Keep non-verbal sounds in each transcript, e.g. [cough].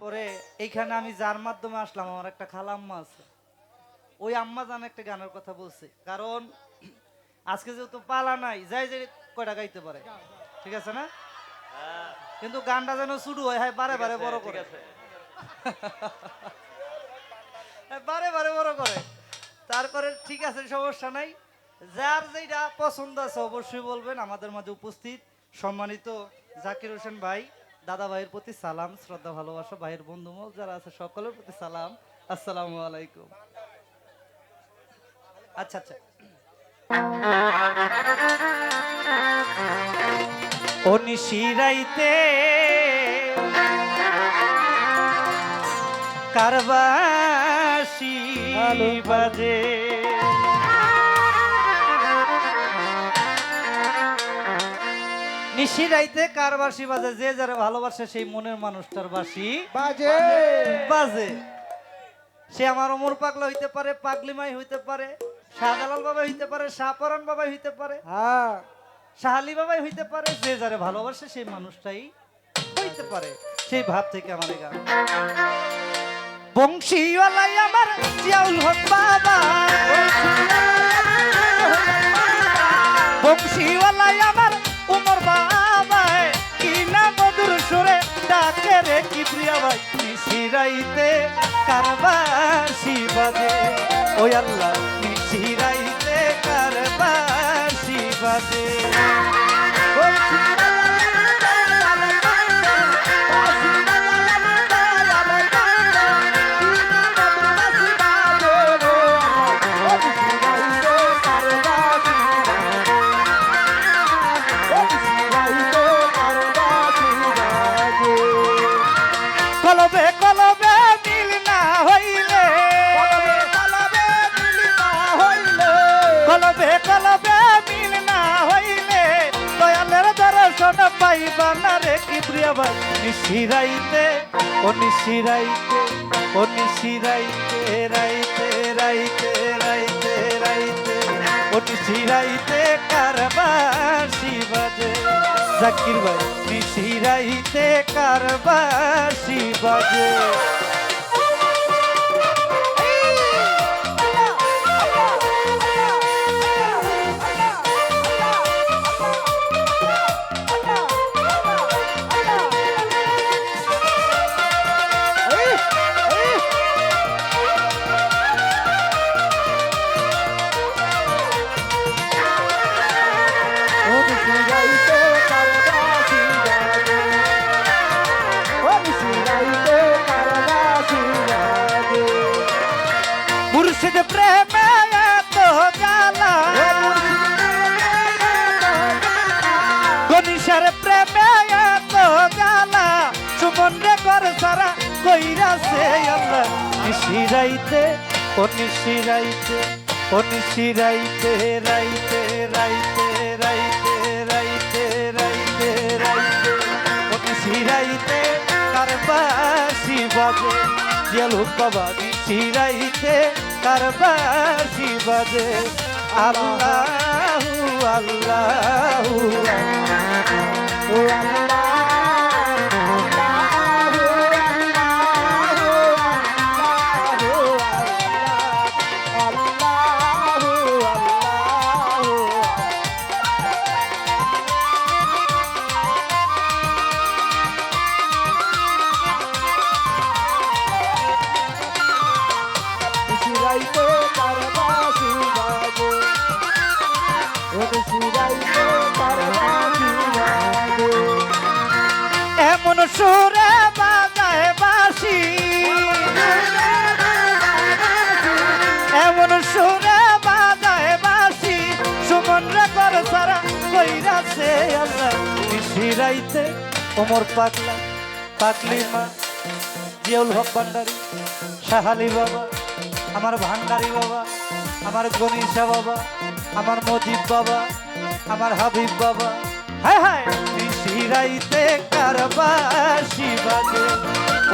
তারপরে এইখানে আমি যার মাধ্যমে আসলাম আমার একটা খালাম্মা আছে। ওই আম্মা জান একটা গানের কথা বলছে। কারণ আজকে যেহেতু পালা নাই যাই যে কয়টা গাইতে পারে। ঠিক আছে না? কিন্তু গানটা যেন শুরু হয় হ্যাঁ বারে বারে বড় করে। [laughs] হ্যাঁ, বারে বারে বড় করে। তারপরে ঠিক আছে সমস্যা নাই। যার যেটা পছন্দ আছে অবশ্যই বলবেন আমাদের মাঝে উপস্থিত সম্মানিত জাকির হোসেন ভাই। দাদা ভাইয়ের প্রতি সালাম শ্রদ্ধা ভালোবাসা ভাইয়ের বন্ধুমল যারা আছে সকলের প্রতি সালাম। আসসালামু আলাইকুম। আচ্ছা আচ্ছা। ও নিশিরাইতে কারবাসি বাজে। নিশিরাইতে কারবাসি বাজে? যে যারা ভালোবাসে সেই মনের মানুষটার বাসি বাজে। বাজে। সে আমার অমর পাগলা হইতে পারে পাগলিমাই হইতে পারে শাহজালাল বাবা হইতে পারে শাহপরান বাবা হইতে পারে হ্যাঁ। শাহালি বাবাই হইতে পারে যে যারে ভালোবাসে সেই মানুষটাই হইতে পারে। সেই ভাব থেকে আমার গান। বংশীওয়ালাই আমার জিয়াউল হক বাবা। বংশীওয়ালাই আমার নিশিরাইতে কারবাসি বাজে ওই আল্লাহ নিশিরাইতে কারবাসি বাজে পাইবা না রে কি প্রিয় ভাই নিশিরাইতে ও নিশিরাইতে ও নিশিরাইতে রাইতে রাইতে রাইতে রাইতে। ও নিশিরাইতে কারবাসি বাজে জাকির ভাই নিশিরাইতে কারবাসি বাজে মুর্শিদ প্রেমে এত জ্বালা। গনিশার প্রেমে এত জ্বালা। সুমন রে কর সারা কইরাছে আল্লাহ। নিশিরাইতে ও নিশিরাইতে ও নিশিরাইতে রাইতে রাইতে রাইতে রাইতে রাইতে রাইতে। ও নিশিরাইতে কারবাসি বাজে। জেলুক বাবা নিশিরাইতে কারবাসি বাজে আল্লাহ আল্লাহ। এমন সুরে বাজায় বাসি এমন সুরে বাজায় বাসি সুমন রে কর সারা কইরাছে আল্লাহ। নিশিরাইতে ওমর পাগলা, পাগলি মা, জিয়াউল হক ভান্ডারি সাহালি বাবা, আমার ভান্ডারি বাবা, আমার গণিসা বাবা, আমার মজিদ বাবা, আমার হাবিব বাবা নিশিরাইতে কারবাসি বাজে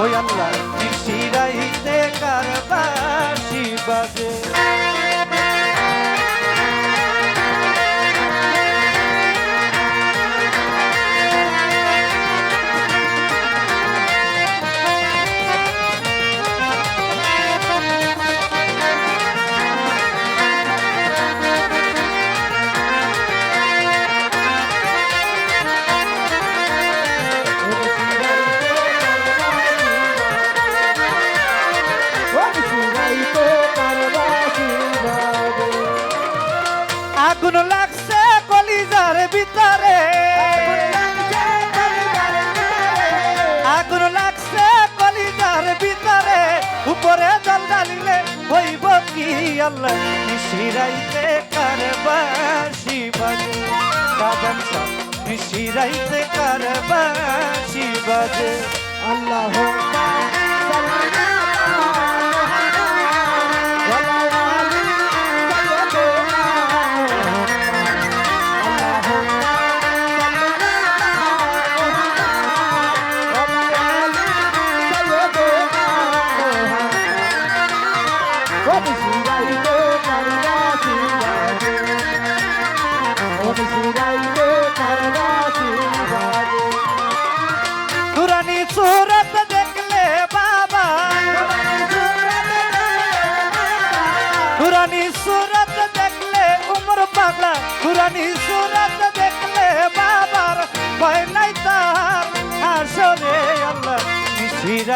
ওই আল্লাহ নিশিরাইতে কারবাসি বাজে আল্লাহ মিশিরাইতে কারবাসি বাজে। বাজান শাহ মিশিরাইতে কারবাসি বাজে। আল্লাহ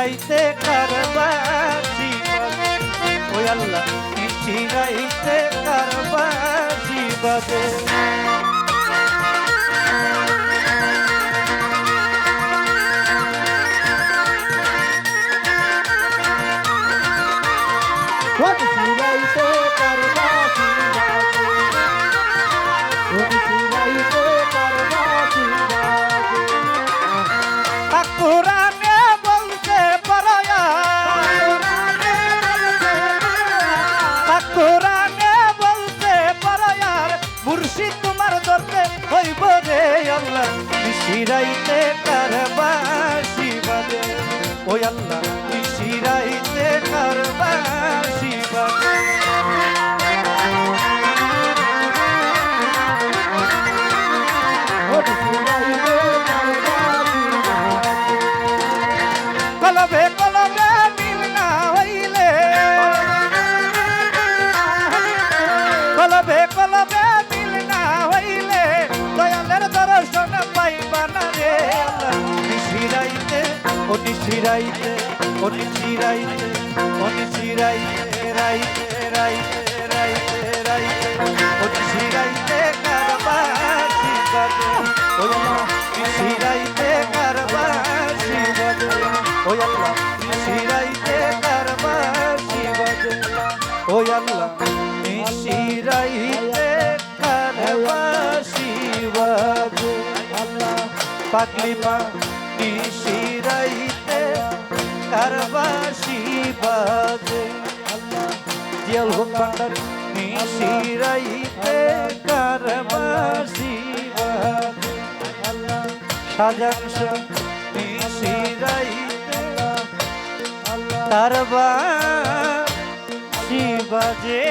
নিশিরাইতে কারবাসি বাজে। ওই আল্লাহ নিশিরাইতে কারবাসি বাজে। ঠাকুরানে হইব রে আল্লাহ শিরাইতে কারবাসি বাজে ও আল্লাহ ও নিশিরাইতে ও নিশিরাইতে ও নিশিরাইতে রাইতে রাইতে রাইতে। রাইতে ও নিশিরাইতে কারবাসি বাজে ও আল্লাহ নিশিরাইতে কারবাসি বাজে ও আল্লাহ নিশিরাইতে কারবাসি বাজে ও আল্লাহ নিশিরাইতে কারবাসি বাজে পাগলি পা মা নিশিরাইতে কারবাসি বাজে। জিয়াল হোক ভান্ডার নিশিরাইতে কারবাসি বাজে। সাজান নিশিরাইতে কারবাসি বাজে।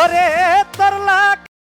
ওরে